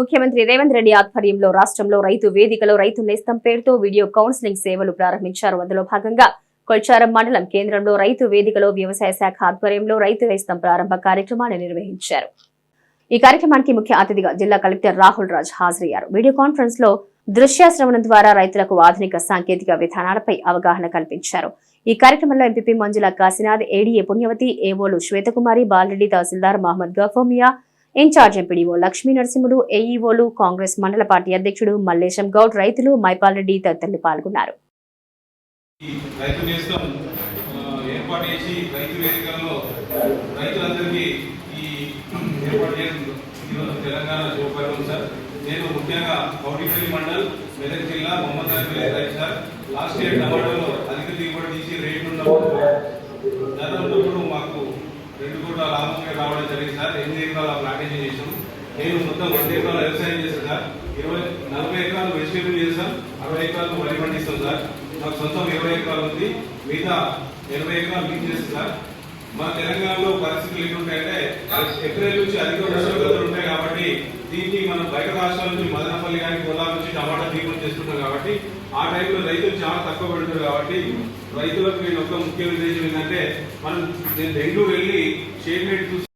ముఖ్యమంత్రి రేవంత్ రెడ్డి ఆధ్వర్యంలో రాష్ట్రంలో రైతు వేదికలో రైతు నేస్తం పేరుతో వీడియో కౌన్సిలింగ్ సేవలు ప్రారంభించారు. అందులో భాగంగా కొల్చారం మండలం కేంద్రంలో రైతు వేదికలో వ్యవసాయ శాఖ ఆధ్వర్యంలో రైతు నేస్తం ప్రారంభ కార్యక్రమాన్ని నిర్వహించారు. ఈ కార్యక్రమానికి ముఖ్య అతిథిగా జిల్లా కలెక్టర్ రాహుల్ రాజ్ హాజరయ్యారు. వీడియో కాన్ఫరెన్స్లో దృశ్యాశ్రవణం ద్వారా రైతులకు ఆధునిక సాంకేతిక విధానాలపై అవగాహన కల్పించారు. ఈ కార్యక్రమంలో ఎంపీపీ మంజుల కాశీనాథ్ ఏడీఏ పుణ్యవతి ఏవోలు శ్వేతకుమారి బాలరెడ్డి తహసీల్దార్ మహమ్మద్ గఫోమియా ఇన్ఛార్జ్ ఎంపీడీఓ లక్ష్మీ నరసింహుడు ఏఈఓలు కాంగ్రెస్ మండల పార్టీ అధ్యక్షుడు మల్లేశం గౌడ్ రైతులు మైపాల్ రెడ్డి తదితరులు పాల్గొన్నారు. ఏర్పాటు చేసి రైతు వేదికల్లో రైతులందరికీ ఈ ఏర్పాటు చేయడం ఈరోజు తెలంగాణ శుభపరిణామం సార్. నేను ముఖ్యంగా కౌటిపల్లి మండల్ మెదక్ జిల్లా మొహమ్మద్ నగర్ రైతు సార్. లాస్ట్ ఇయర్ టమాటోలో అధిక దిగుబడి తీసి రేటు ఉన్నప్పుడు ధర ఉన్నప్పుడు మాకు రెండు కోట్ల లాభంగా రావడం జరిగింది సార్. ఎనిమిది ఎకరాల ప్లాంటేషన్ చేసాం నేను మొత్తం వంద ఎకరాల వ్యవసాయం చేస్తాను సార్. ఇరవై నలభై ఎకరాలు వెజిటేబుల్ చేస్తాం అరవై ఎకరాలు వరి పండిస్తాం సార్. నాకు సొంతం ఇరవై ఎకరాలు ఉంది మిగతా ఎనభై ఎకరాలు మీకు చేస్తాం సార్. మన తెలంగాణలో పరిస్థితులు ఏంటంటే ఏప్రిల్ నుంచి అధిక ఉష్ణోగ్రతలు ఉంటాయి కాబట్టి దీన్ని మనం బయట రాష్ట్రాల నుంచి మదనపల్లి కానీ కోలార్ నుంచి టమాటా దిగుమతి చేస్తుంటాం కాబట్టి ఆ టైంలో రైతులు చాలా తక్కువ పెడతారు కాబట్టి రైతులకు నేను ఒక ముఖ్య ఉద్దేశం ఏంటంటే మనం నేను బెంగళూరు వెళ్ళి షేడ్ చూసి